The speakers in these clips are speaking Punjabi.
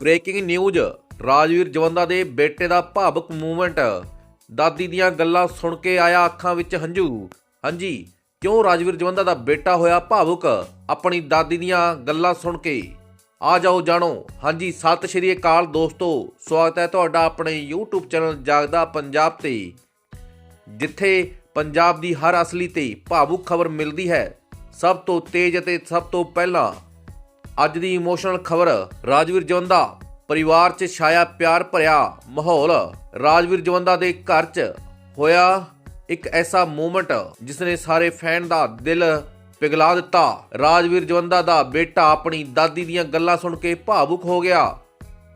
ਬ੍ਰੇਕਿੰਗ ਨਿਊਜ਼ ਰਾਜਵੀਰ ਜਵੰਦਾ ਦੇ ਬੇਟੇ ਦਾ ਭਾਵੁਕ ਮੂਵਮੈਂਟ ਦਾਦੀ ਦੀਆਂ ਗੱਲਾਂ ਸੁਣ ਕੇ ਆਇਆ ਅੱਖਾਂ ਵਿੱਚ ਹੰਝੂ। ਹਾਂਜੀ, ਕਿਉਂ ਰਾਜਵੀਰ ਜਵੰਦਾ ਦਾ ਬੇਟਾ ਹੋਇਆ ਭਾਵੁਕ? ਆਪਣੀ ਦਾਦੀ ਦੀਆਂ ਗੱਲਾਂ ਸੁਣ ਕੇ। ਆ ਜਾਓ, ਜਾਣੋ। ਹਾਂਜੀ, ਸਤਿ ਸ਼੍ਰੀ ਅਕਾਲ ਦੋਸਤੋ। ਸਵਾਗਤ ਹੈ ਤੁਹਾਡਾ ਆਪਣੇ YouTube ਚੈਨਲ ਜਾਗਦਾ ਪੰਜਾਬ ਤੇ। ਜਿੱਥੇ ਪੰਜਾਬ ਦੀ ਹਰ ਅਸਲੀ ਤੇ ਭਾਵੁਕ ਖਬਰ ਮਿਲਦੀ ਹੈ। ਸਭ ਤੋਂ ਤੇਜ਼ ਅਤੇ ਸਭ ਤੋਂ ਪਹਿਲਾਂ ਅੱਜ ਦੀ ਇਮੋਸ਼ਨਲ ਖਬਰ, ਰਾਜਵੀਰ ਜਵੰਦਾ, ਪਰਿਵਾਰ 'ਚ ਛਾਇਆ ਪਿਆਰ ਭਰਿਆ ਮਾਹੌਲ, ਰਾਜਵੀਰ ਜਵੰਦਾ ਦੇ ਘਰ 'ਚ ਹੋਇਆ ਇੱਕ ਐਸਾ ਮੂਮੈਂਟ ਜਿਸ ਨੇ ਸਾਰੇ ਫੈਨ ਦਾ ਦਿਲ ਪਿਘਲਾ ਦਿੱਤਾ। ਰਾਜਵੀਰ ਜਵੰਦਾ ਦਾ ਬੇਟਾ ਆਪਣੀ ਦਾਦੀ ਦੀਆਂ ਗੱਲਾਂ ਸੁਣ ਕੇ ਭਾਵੁਕ ਹੋ ਗਿਆ।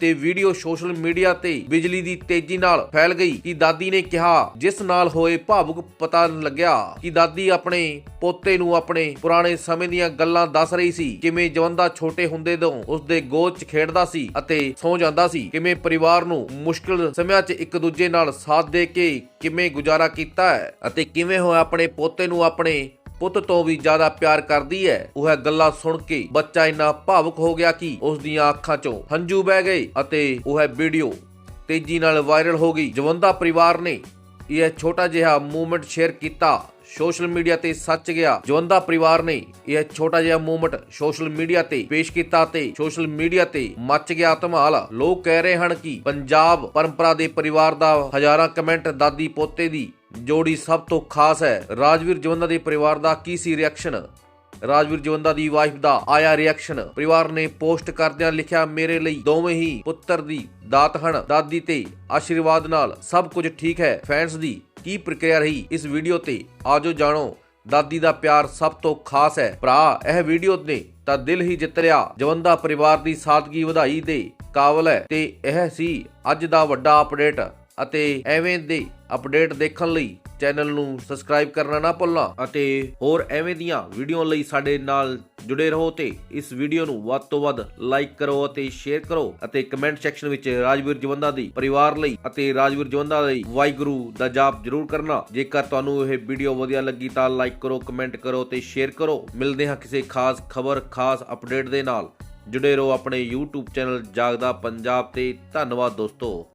ਤੇ ਵੀਡੀਓ ਸੋਸ਼ਲ ਮੀਡੀਆ ਤੇ ਬਿਜਲੀ ਦੀ ਤੇਜ਼ੀ ਨਾਲ ਫੈਲ ਗਈ ਕਿ ਦਾਦੀ ਨੇ ਕਿਹਾ, ਜਿਸ ਨਾਲ ਹੋਏ ਭਾਵੁਕ ਪਤਾ ਲੱਗਿਆ ਕਿ ਦਾਦੀ ਆਪਣੇ ਪੋਤੇ ਨੂੰ ਆਪਣੇ ਪੁਰਾਣੇ ਸਮੇਂ ਦੀਆਂ ਗੱਲਾਂ ਦੱਸ ਰਹੀ ਸੀ, ਕਿਵੇਂ ਜਵੰਦਾ ਛੋਟੇ ਹੁੰਦੇ ਤੋਂ ਉਸਦੇ ਗੋਦ 'ਚ ਖੇਡਦਾ ਸੀ ਅਤੇ ਸੌ ਜਾਂਦਾ ਸੀ, ਕਿਵੇਂ ਪਰਿਵਾਰ ਨੂੰ ਮੁਸ਼ਕਲ ਸਮਿਆਂ 'ਚ ਇੱਕ ਦੂਜੇ ਨਾਲ ਸਾਥ ਦੇ ਕੇ ਕਿਵੇਂ ਗੁਜ਼ਾਰਾ ਕੀਤਾ ਹੈ ਅਤੇ ਕਿਵੇਂ ਹੋਇਆ ਆਪਣੇ ਪੋਤੇ ਨੂੰ ਆਪਣੇ ਪੁੱਤ ਤੋਂ ਵੀ ਜ਼ਿਆਦਾ ਪਿਆਰ ਕਰਦੀ ਹੈ ਉਹ ਗੱਲਾਂ ਸੁਣ ਕੇ ਬੱਚਾ ਇੰਨਾ ਭਾਵੁਕ ਹੋ ਗਿਆ ਕਿ ਉਸ ਦੀਆਂ ਅੱਖਾਂ 'ਚੋਂ ਹੰਝੂ ਵਹਿ ਗਏ ਅਤੇ ਉਹ ਵੀਡੀਓ ਤੇਜ਼ੀ ਨਾਲ ਵਾਇਰਲ ਹੋ ਗਈ। ਜਵੰਦਾ ਪਰਿਵਾਰ ਨੇ ਇਹ ਛੋਟਾ ਜਿਹਾ ਮੂਵਮੈਂਟ ਸ਼ੇਅਰ ਕੀਤਾ। ਸੋਸ਼ਲ ਮੀਡੀਆ ਤੇ ਸੱਚ ਗਿਆ। ਜਵੰਦਾ ਪਰਿਵਾਰ ਨੇ ਇਹ ਛੋਟਾ ਜਿਹਾ ਮੂਵਮੈਂਟ ਸੋਸ਼ਲ ਮੀਡੀਆ ਤੇ ਪੇਸ਼ ਕੀਤਾ ਤੇ ਸੋਸ਼ਲ ਮੀਡੀਆ ਤੇ ਮੱਚ ਗਿਆ ਧਮਾਲ। ਲੋਕ ਕਹਿ ਰਹੇ ਹਨ ਕਿ ਪੰਜਾਬ ਪਰੰਪਰਾ ਦੇ ਪਰਿਵਾਰ ਦਾ ਹਜ਼ਾਰਾਂ ਕਮੈਂਟ ਦਾਦੀ ਪੋਤੇ ਦੀ ਜੋੜੀ ਸਭ ਤੋਂ ਖਾਸ ਹੈ। ਰਾਜਵੀਰ ਜਵੰਦਾ ਦੇ ਪਰਿਵਾਰ ਦਾ ਕੀ ਸੀ ਰਿਐਕਸ਼ਨ ਰਾਜਵੀਰ ਜਵੰਦਾ ਦੀ ਵਾਈਫ ਦਾ ਆਇਆ ਰਿਐਕਸ਼ਨ ਪਰਿਵਾਰ ਨੇ ਪੋਸਟ ਕਰਦਿਆਂ ਲਿਖਿਆ, ਮੇਰੇ ਲਈ ਦੋਵੇਂ ਹੀ ਪੁੱਤਰ ਦੀ ਦਾਤ ਹਨ। ਦਾਦੀ ਤੇ ਆਸ਼ੀਰਵਾਦ ਨਾਲ ਸਭ ਕੁਝ ਠੀਕ ਹੈ। ਫੈਨਸ ਦੀ ਕੀ ਪ੍ਰਕਿਰਿਆ ਰਹੀ? ਇਸ ਵੀਡੀਓ ਤੇ ਆਜੋ ਜਾਣੋ। ਦਾਦੀ ਦਾ ਪਿਆਰ ਸਭ ਤੋਂ ਖਾਸ ਹੈ। ਭਰਾ, ਇਹ ਵੀਡੀਓ ਨੇ ਤਾਂ ਦਿਲ ਹੀ ਜਿੱਤ ਲਿਆ। ਜਵੰਦਾ ਪਰਿਵਾਰ ਦੀ ਸਾਦਗੀ ਵਧਾਈ ਦੇ ਕਾਬਲ ਹੈ ਤੇ ਇਹ ਸੀ ਅੱਜ ਦਾ ਵੱਡਾ ਅਪਡੇਟ ਅਤੇ ਐਵੇਂ ਦੇ ਅਪਡੇਟ ਦੇਖਣ ਲਈ ਚੈਨਲ ਨੂੰ ਸਬਸਕ੍ਰਾਈਬ ਕਰਨਾ ਨਾ ਭੁੱਲਣਾ ਅਤੇ ਹੋਰ ਐਵੇਂ ਦੀਆਂ ਵੀਡੀਓ ਲਈ ਸਾਡੇ ਨਾਲ ਜੁੜੇ ਰਹੋ ਤੇ ਇਸ ਵੀਡੀਓ ਨੂੰ ਵੱਧ ਤੋਂ ਵੱਧ ਲਾਈਕ ਕਰੋ ਅਤੇ ਸ਼ੇਅਰ ਕਰੋ ਅਤੇ ਕਮੈਂਟ ਸੈਕਸ਼ਨ ਵਿੱਚ ਰਾਜਵੀਰ ਜਵੰਦਾ ਦੀ ਪਰਿਵਾਰ ਲਈ ਅਤੇ ਰਾਜਵੀਰ ਜਵੰਦਾ ਲਈ ਵਾਹਿਗੁਰੂ ਦਾ ਜਾਪ ਜ਼ਰੂਰ ਕਰਨਾ। ਜੇਕਰ ਤੁਹਾਨੂੰ ਇਹ ਵੀਡੀਓ ਵਧੀਆ ਲੱਗੀ ਤਾਂ ਲਾਈਕ ਕਰੋ, ਕਮੈਂਟ ਕਰੋ ਤੇ ਸ਼ੇਅਰ ਕਰੋ। ਮਿਲਦੇ ਹਾਂ ਕਿਸੇ ਖਾਸ ਖਬਰ, ਖਾਸ ਅਪਡੇਟ ਦੇ ਨਾਲ। ਜੁੜੇ ਰਹੋ ਆਪਣੇ YouTube ਚੈਨਲ ਜਾਗਦਾ ਪੰਜਾਬ ਤੇ। ਧੰਨਵਾਦ ਦੋਸਤੋ।